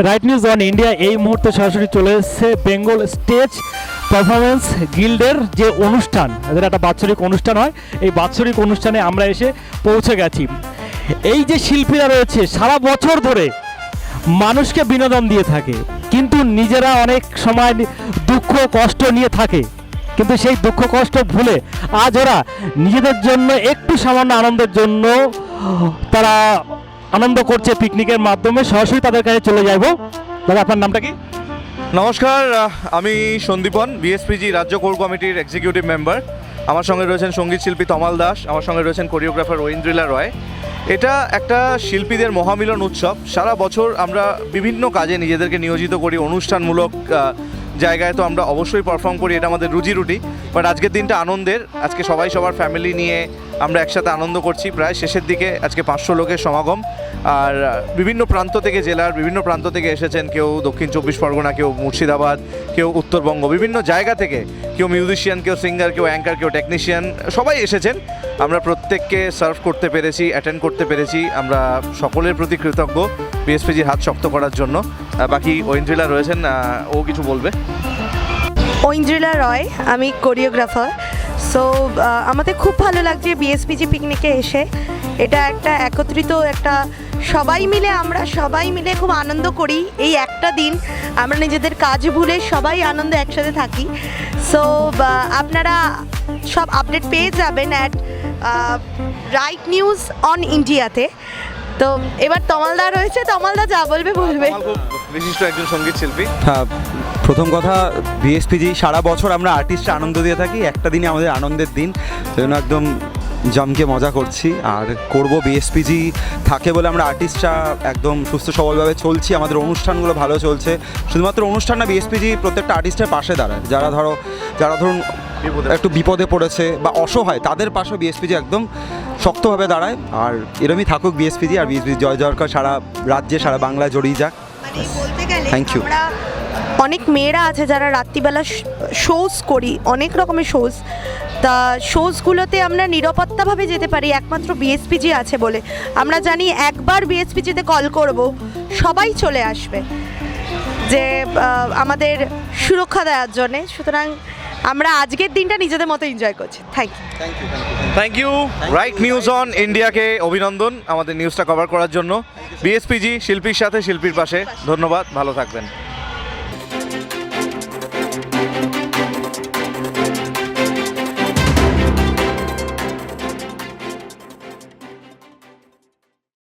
Right news on India এই মুহূর্তে সরাসরি চলে এসেছে বেঙ্গল স্টেজ পারফরমেন্স গিল্ডের যে অনুষ্ঠান, এদের একটা বাৎসরিক অনুষ্ঠান হয়। এই বাৎসরিক অনুষ্ঠানে আমরা এসে পৌঁছে গেছি। এই যে শিল্পীরা রয়েছে, সারা বছর ধরে মানুষকে বিনোদন দিয়ে থাকে, কিন্তু নিজেরা অনেক সময় দুঃখ, কষ্ট নিয়ে থাকে। কিন্তু সেই দুঃখ, কষ্ট ভুলে আজ ওরা নিজেদের জন্য একটু সামান্য আনন্দের জন্য তারা আনন্দ করছে পিকনিকের মাধ্যমে, সরাসরি তাদের কাছে চলে যাইব। দাদা, আপনার নামটা কি? নমস্কার আমি সন্দীপন, বিএসপিজি, রাজ্য কোর কমিটির এক্সিকিউটিভ মেম্বার আমার সঙ্গে রয়েছেন সংগীত শিল্পী তমাল দাস, আমার সঙ্গে রয়েছেন কোরিওগ্রাফার ঐন্দ্রিলা রয়। এটা একটা শিল্পীদের মহামিলন উৎসব। সারা বছর আমরা বিভিন্ন কাজে নিজেদেরকে নিয়োজিত করি, অনুষ্ঠানমূলক জায়গায় তো আমরা অবশ্যই পারফর্ম করি, এটা আমাদের রুজি রুটি। বাট আজকের দিনটা আনন্দের। আজকে সবাই সবার ফ্যামিলি নিয়ে আমরা একসাথে আনন্দ করছি। প্রায় শেষের দিকে আজকে পাঁচশো লোকের সমাগম। আর বিভিন্ন প্রান্ত থেকে জেলার বিভিন্ন প্রান্ত থেকে এসেছেন কেউ দক্ষিণ চব্বিশ পরগনা, কেউ মুর্শিদাবাদ, কেউ উত্তরবঙ্গ, বিভিন্ন জায়গা থেকে কেউ মিউজিশিয়ান কেউ সিঙ্গার কেউ অ্যাঙ্কার কেউ টেকনিশিয়ান সবাই এসেছেন। আমরা প্রত্যেককে সার্ভ করতে পেরেছি অ্যাটেন্ড করতে পেরেছি। আমরা সকলের প্রতি কৃতজ্ঞ বিএসপিজির হাত শক্ত করার জন্য। বাকি ঐন্দ্রিলা রয়েছেন ও কিছু বলবে? ঐন্দ্রিলা রয়, আমি কোরিওগ্রাফার সো আমাদের খুব ভালো লাগছে বিএসপিজি পিকনিকে এসে। এটা একটা একত্রিত একটা সবাই মিলে আমরা সবাই মিলে খুব আনন্দ করি। এই একটা দিন আমরা নিজেদের কাজ ভুলে সবাই আনন্দ একসাথে থাকি। সো আপনারা সব আপডেট পেয়ে যাবেন অ্যাট রাইট নিউজ অন ইন্ডিয়াতে তো এবার তমালদা রয়েছে তমালদা যা বলবে বলবে। খুব বিশিষ্ট একজন সংগীত শিল্পী। হ্যাঁ প্রথম কথা বিএসপিজি সারা বছর আমরা আর্টিস্ট আনন্দ দিয়ে থাকি একটা দিনই আমাদের আনন্দের দিন। সেই জন্য একদম জমকে মজা করছি আর করব বিএসপিজি থাকে বলে আমরা আর্টিস্টরা একদম সুস্থ সবলভাবে চলছি আমাদের অনুষ্ঠানগুলো ভালো চলছে। শুধুমাত্র অনুষ্ঠান না বিএসপিজি প্রত্যেকটা আর্টিস্টের পাশে দাঁড়ায়। যারা ধরো যারা ধরুন একটু বিপদে পড়েছে বা অসহায় তাদের পাশে বিএসপিজি একদম শক্তভাবে দাঁড়ায়। আর এরমই থাকুক বিএসপিজি আর বিএসপি জয় জয়কার সারা রাজ্যে সারা বাংলায় জড়িয়ে যাক। Thank you. আমরা অনেক মেয়েরা আছে যারা রাত্রিবেলা শোজ করি অনেক রকমের শোজ তা শোজগুলোতে আমরা নিরাপত্তাভাবে যেতে পারি একমাত্র বিএসপিজি আছে বলে। আমরা জানি একবার বিএসপিজিতে কল করব সবাই চলে আসবে। যে আমাদের সুরক্ষা দেওয়ার জন্যে। সুতরাং আমরা আজকের দিনটা নিজেদের মতো এনজয় করছি। Thank you thank you right news on ইন্ডিয়াকে অভিনন্দন আমাদের নিউজটা কভার করার জন্য। বিএসপিজি শিল্পীর সাথে শিল্পীর পাশে। ধন্যবাদ ভালো থাকবেন।